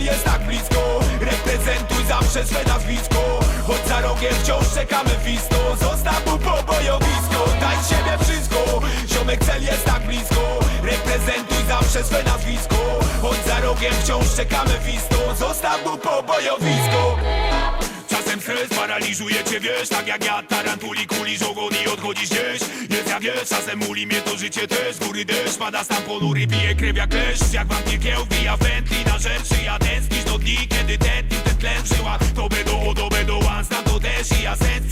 cel jest tak blisko Reprezentuj zawsze swe nazwisko. Choć za rogiem wciąż czekamy wisto Zostaw mu pobojowisko. Daj siebie wszystko Ziomek cel jest tak blisko. Reprezentuj zawsze swe nazwisko. Choć za rogiem wciąż czekamy wisto Zostaw mu pobojowisko Czasem stres paraliżuje cię, wiesz Tak jak ja, tarantuli, kulisz ogon i odchodzisz gdzieś. Jest jak wiesz, czasem muli mnie to życie też. Góry deszcz, pada stan ponury, pije krew jak kleszcz. Jak wampir kieł, wbija wętli na rzeczy. Ja tęsknisz do dni, kiedy tętni ten tlen w żyłach To będą, to będą, one to też i ja sens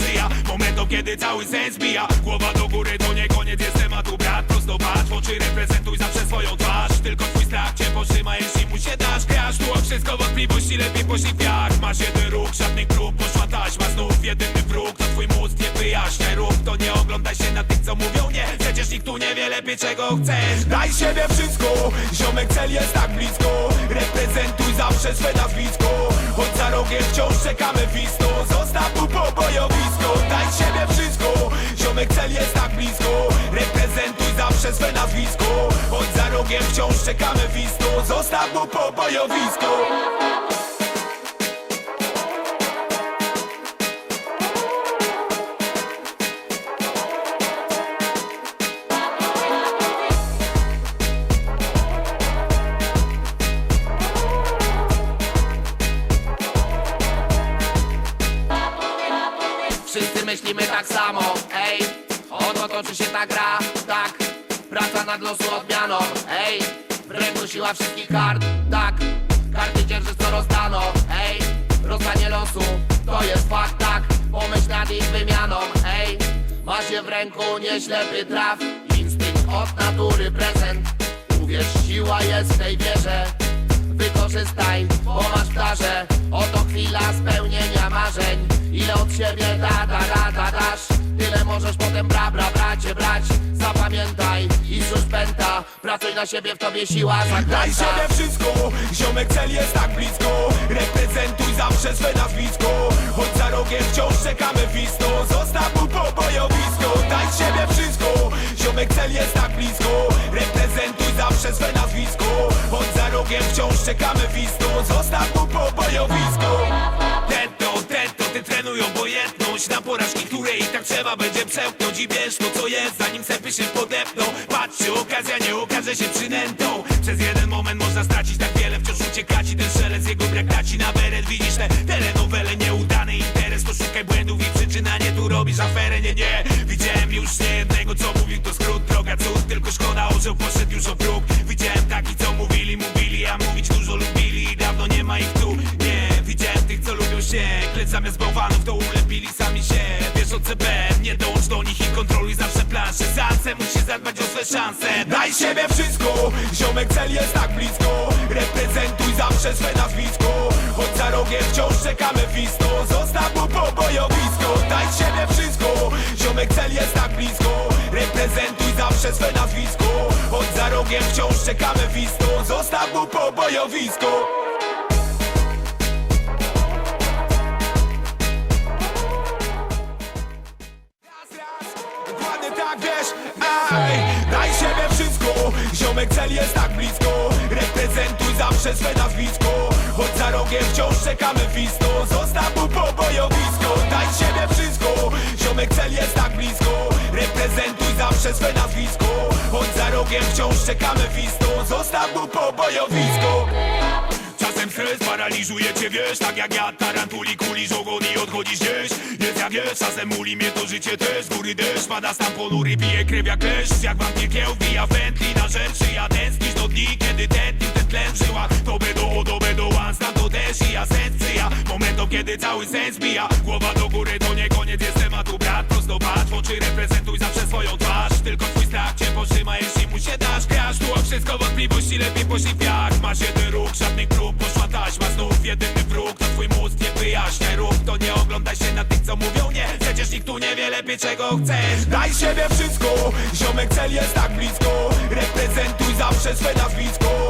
Momentom, kiedy cały sens bija. Głowa do góry, to nie koniec, jest tematu brat Prosto patrz, w oczy reprezentuj zawsze swoją twarz. Tylko twój strach cię powstrzyma, jeśli mu się dasz. Krasz, tu o wszystko wątpliwości, lepiej poszli w piach Masz jeden ruch, żadnych prób, poszła taśma Znów jedyny wróg, to twój mózg nie wyjaśniaj Rób to, nie oglądaj się na tych, co mówią nie. Przecież nikt tu nie wie lepiej, czego chcesz. Daj siebie wszystko, ziomek cel jest tak blisko. Reprezentuj zawsze swe nazwisko Choć za rogiem wciąż czekamy wisto Zostaw Choć za rogiem wciąż czekamy wisto Zostaw mu pobojowisko Wszyscy myślimy tak samo, ej Oto toczy się ta gra, tak Praca nad losu odmianą, ej W siła wszystkich kart, tak Karty dzierżysz co rozdano, ej Rozdanie losu, to jest fakt, tak Pomyśl nad ich wymianą, ej Masz je w ręku, nie ślepy traf Instynkt od natury prezent. Uwierz, siła jest w tej wierze. Wykorzystaj, bo masz w darze Pracuj na siebie, w tobie siła Daj zakręta siebie wszystko, ziomek cel jest tak blisko. Reprezentuj zawsze swe nazwisko. Choć za rogiem wciąż czekamy wisto Zostaw mu pobojowisko Daj siebie wszystko, ziomek cel jest tak blisko. Reprezentuj zawsze swe nazwisko. Choć za rogiem wciąż czekamy wisto Zostaw mu pobojowisko Ten to, ten to, ty trenuj obojętność Na porażki, które i tak trzeba będzie przełknąć I wiesz to co jest, zanim sępy się podepną Patrz, okazja nie okaże się przynętą. Przez jeden moment można stracić tak wiele Wciąż uciekać i ten szelec jego brak daci na beret. Widzisz te telenowele, nieudany interes. To szukaj błędów i przyczyna, nie tu robisz aferę. Nie, nie, widziałem już nie jednego co mówił To skrót, droga cud, tylko szkoda orzeł poszedł już o próg. Widziałem takich co mówili, mówili, a mówić dużo lubili. I dawno nie ma ich tu, nie Widziałem tych co lubią się Klec zamiast bałwanów to ulepili sami się. Wiesz o CB, nie dąż do nich i kontroluj zawsze planszę Sance musisz zadbać o swe szanse. Daj siebie wszystko, ziomek cel jest tak blisko. Reprezentuj zawsze swe nazwisko Choć za rogiem wciąż czekamy wisto Zostaw mu pobojowisko Daj siebie wszystko, ziomek cel jest tak blisko. Reprezentuj zawsze swe nazwisko Choć za rogiem wciąż czekamy wisto Zostaw mu pobojowisko dokładnie tak wiesz Ej, daj siebie wszystko. Ziomek cel jest tak blisko. Reprezentuj zawsze swe nazwisko. Choć za rogiem wciąż czekamy wisto Zostaw mu pobojowisko Daj siebie wszystko. Ziomek cel jest tak blisko. Reprezentuj zawsze swe nazwisko. Choć za rogiem wciąż czekamy wisto Zostaw mu pobojowisko Czasem stres paraliżuje cię, wiesz Tak jak ja, tarantuli, kulisz ogon i gdzieś. Jest jak wiesz, czasem muli mnie to życie też Z góry deszcz, pada stan ponury, pije krew jak kleszcz. Jak wampir kieł, wbija wętli na rzeczy Ja tęsknisz do dni, kiedy tętni ten tlen w żyłach To będą, to będą, one stan to też i ja. Sens przyja Momentom, kiedy cały sens bija. Głowa do góry, to nie koniec, jest tematu brat Prosto patrz, oczy reprezentuj zawsze swoją twarz. Tylko twój strach cię powstrzyma, jeśli mu się dasz o wszystko wątpliwości, lepiej poszli w piach Masz jeden ruch, żadnych prób, poszła taśma. Znów jedyny wróg, to twój mózg nie wyjaśniaj Rób to, nie oglądaj się na tych, co mówią nie. Przecież nikt tu nie wie lepiej, czego chcesz. Daj siebie wszystko, ziomek cel jest tak blisko. Reprezentuj zawsze swe nazwisko